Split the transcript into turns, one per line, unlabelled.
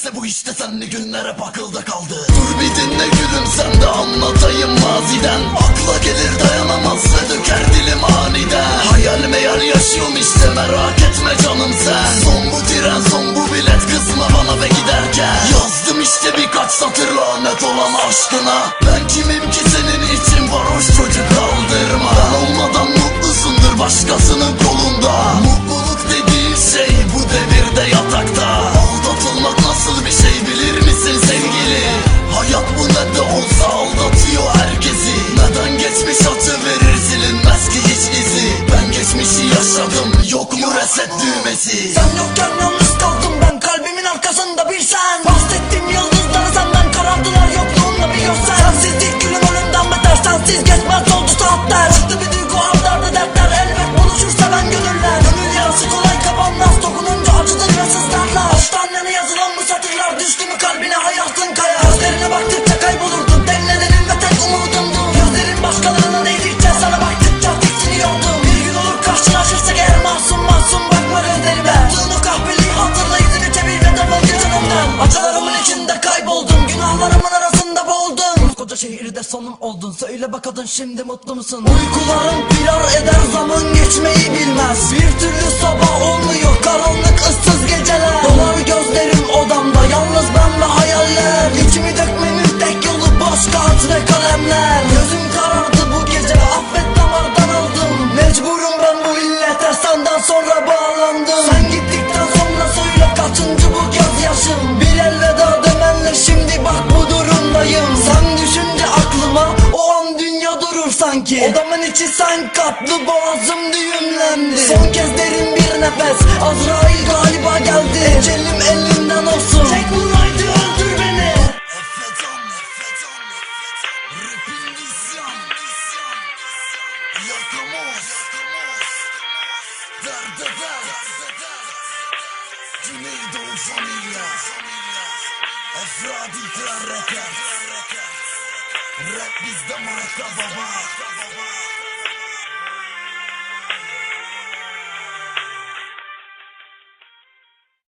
Meğerse bu işte senli günlere bakılda kaldı. Dur bir dinle gülüm sen de anlatayım maziden. Akla gelir dayanamaz ve döker dilim aniden. Hayal meyal yaşıyorum işte merak etme canım sen. Son bu tren son bu bilet kızma bana ve giderken. Yazdım işte birkaç satır lanet olan aşkına. Ben kimim ki Düğmesi
Sen yokken yalnız kaldım ben kalbimin arkasında bir sen. böyle sonun oldun Söyle bakalım şimdi mutlu musun? Uykularım pirar eder zaman geçmeyi bilmez Bir türlü sabah olmuyor karanlık ıssız gece sanki? Odamın içi sen katlı boğazım düğümlendi. Son kez derin bir nefes Azrail galiba geldi. Ecelim elinden olsun. Tek vuraydı öldür beni.
Güneydoğu familia Efradi terrekat Rap is the master of